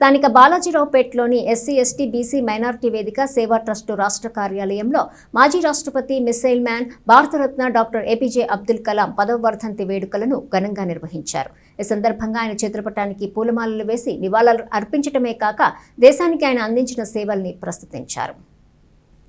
స్థానిక బాలాజీరావుపేటలోని SC ST BC minority వేదిక సేవా ట్రస్టు రాష్ట్ర కార్యాలయంలో మాజీ రాష్ట్రపతి missile man Bharat Ratna doctor APJ Abdul Kalam పదవ వర్ధంతి వేడుకలను ఘనంగా నిర్వహించారు. ఈ సందర్భంగా ఆయన చిత్రపటానికి పూలమాలలు వేసి నివాళులు అర్పించడమే కాక దేశానికి ఆయన అందించిన సేవల్ని ప్రస్తుతించారు.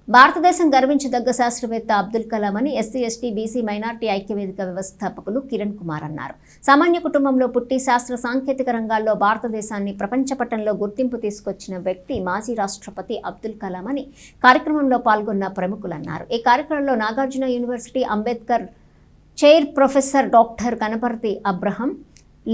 భారతదేశం గర్వించదగ్గ శాస్త్రవేత్త అబ్దుల్ కలాం అని ఎస్సీ ఎస్టీ బీసీ మైనార్టీ ఐక్యవేదిక వ్యవస్థాపకులు కిరణ్ కుమార్ అన్నారు. సామాన్య కుటుంబంలో పుట్టి శాస్త్ర సాంకేతిక రంగాల్లో భారతదేశాన్ని ప్రపంచ పటంలో గుర్తింపు తీసుకొచ్చిన వ్యక్తి మాజీ రాష్ట్రపతి అబ్దుల్ కలాం అని కార్యక్రమంలో పాల్గొన్న ప్రముఖులు అన్నారు. ఈ కార్యక్రమంలో Nagarjuna university Ambedkar chair professor doctor Kanaparthi Abraham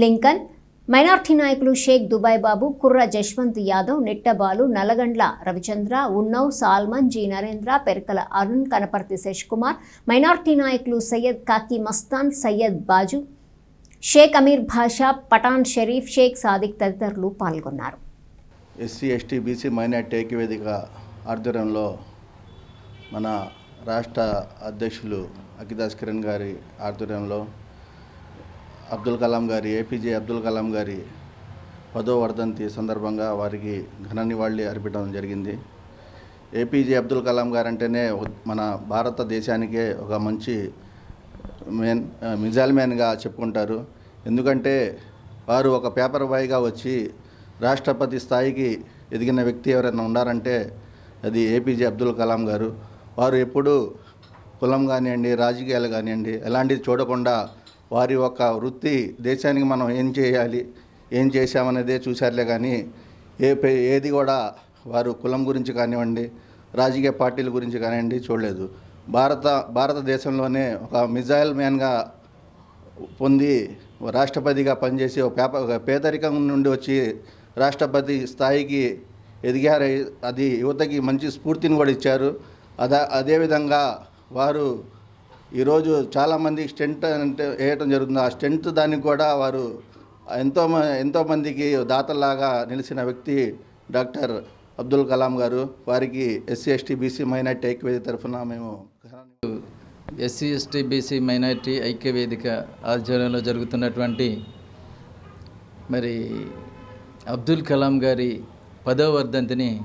Lincoln minority నాయకులు Shaik Dubai Babu Kurra Jaswanth Yadav Nittabalu Nallagandla Ravichandra Unnav Salman G Narendra Perakala Arun Kanaparthi Sash Kumar minority నాయకులు సయ్యద్ కాకి మస్తాన్ సయ్యద్ బాజు షేక్ అమీర్ భాషా పఠాన్ షరీఫ్ షేక్ సాదిక్ తదితరులు పాల్గొన్నారు. ఎస్సీ ఎస్టీ బీసీ మైనార్టీ ఐక్యవేదిక ఆధ్వర్యంలో మన రాష్ట్ర అధ్యక్షులు అఖిదాస్ కిరణ్ గారి ఆధ్వర్యంలో అబ్దుల్ కలాం గారి ఏపీజే అబ్దుల్ కలాం గారి పదో వర్ధంతి సందర్భంగా వారికి ఘన నివాళి అర్పించడం జరిగింది. ఏపీజే అబ్దుల్ కలాం గారు అంటేనే మన భారతదేశానికే ఒక మంచి మెన్ మిజైల్ మ్యాన్గా చెప్పుకుంటారు. ఎందుకంటే వారు ఒక పేపర్ బాయ్గా వచ్చి రాష్ట్రపతి స్థాయికి ఎదిగిన వ్యక్తి ఎవరైనా ఉన్నారంటే అది ఏపీజే అబ్దుల్ కలాం గారు. వారు ఎప్పుడూ కులం కానివ్వండి రాజకీయాలు కానివ్వండి ఎలాంటిది చూడకుండా వారి యొక్క వృత్తి దేశానికి మనం ఏం చేయాలి ఏం చేశామనేదే చూశారులే కానీ ఏ పే- ఏది కూడా వారు కులం గురించి కానివ్వండి రాజకీయ పార్టీల గురించి కానివ్వండి చూడలేదు. భారత భారతదేశంలోనే ఒక మిజైల్ మ్యాన్గా పొంది రాష్ట్రపతిగా పనిచేసి ఒక పేప ఒక పేదరికం నుండి వచ్చి రాష్ట్రపతి స్థాయికి ఎదిగారు అది యువతకి మంచి స్ఫూర్తిని కూడా ఇచ్చారు. అదా అదేవిధంగా వారు ఈరోజు చాలామంది స్టెంట్ అంటే వేయటం జరుగుతుంది. ఆ స్టెంట్ దానికి కూడా వారు ఎంతో మ- ఎంతోమందికి దాతలాగా నిలిచిన వ్యక్తి డాక్టర్ అబ్దుల్ కలాం గారు. వారికి ఎస్సీ ఎస్టీ బీసీ మైనార్టీ ఐక్యవేది తరఫున మేము ఎస్సీ ఎస్టీ బీసీ మైనారిటీ ఐక్య వేదిక ఆధ్వర్యంలో జరుగుతున్నటువంటి మరి అబ్దుల్ కలాం గారి పదవ వర్ధంతిని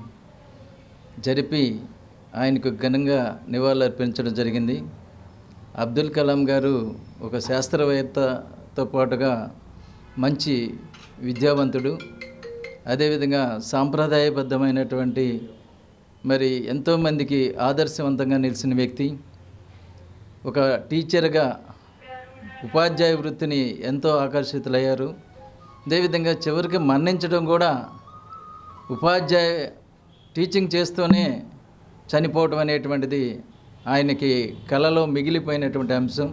జరిపి ఆయనకు ఘనంగా నివాళులర్పించడం జరిగింది. అబ్దుల్ కలాం గారు ఒక శాస్త్రవేత్తతో పాటుగా మంచి విద్యావంతుడు. అదేవిధంగా సాంప్రదాయబద్ధమైనటువంటి మరి ఎంతోమందికి ఆదర్శవంతంగా నిలిచిన వ్యక్తి. ఒక టీచర్గా ఉపాధ్యాయ వృత్తిని ఎంతో ఆకర్షితులయ్యారు. అదేవిధంగా చివరికి మరణించడం కూడా ఉపాధ్యాయ టీచింగ్ చేస్తూనే చనిపోవటం అనేటువంటిది ఆయనకి కళలో మిగిలిపోయినటువంటి అంశం.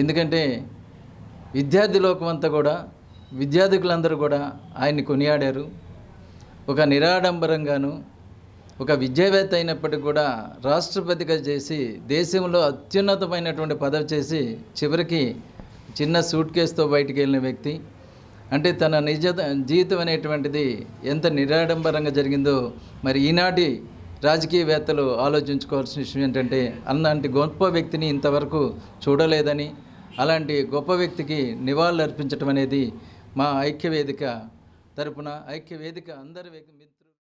ఎందుకంటే విద్యార్థి లోకం అంతా కూడా విద్యార్థికులందరూ కూడా ఆయన్ని కొనియాడారు. ఒక నిరాడంబరంగాను ఒక విద్యావేత్త అయినప్పటికీ కూడా రాష్ట్రపతిగా చేసి దేశంలో అత్యున్నతమైనటువంటి పదవి చేసి చివరికి చిన్న సూట్ కేసుతో బయటికి వెళ్ళిన వ్యక్తి. అంటే తన నిజ జీవితం అనేటువంటిది ఎంత నిరాడంబరంగా జరిగిందో మరి ఈనాటి రాజకీయవేత్తలు ఆలోచించుకోవాల్సిన విషయం ఏంటంటే అలాంటి గొప్ప వ్యక్తిని ఇంతవరకు చూడలేదని అలాంటి గొప్ప వ్యక్తికి నివాళులు అర్పించడం అనేది మా ఐక్యవేదిక తరపున ఐక్యవేదిక అందరి మిత్రులు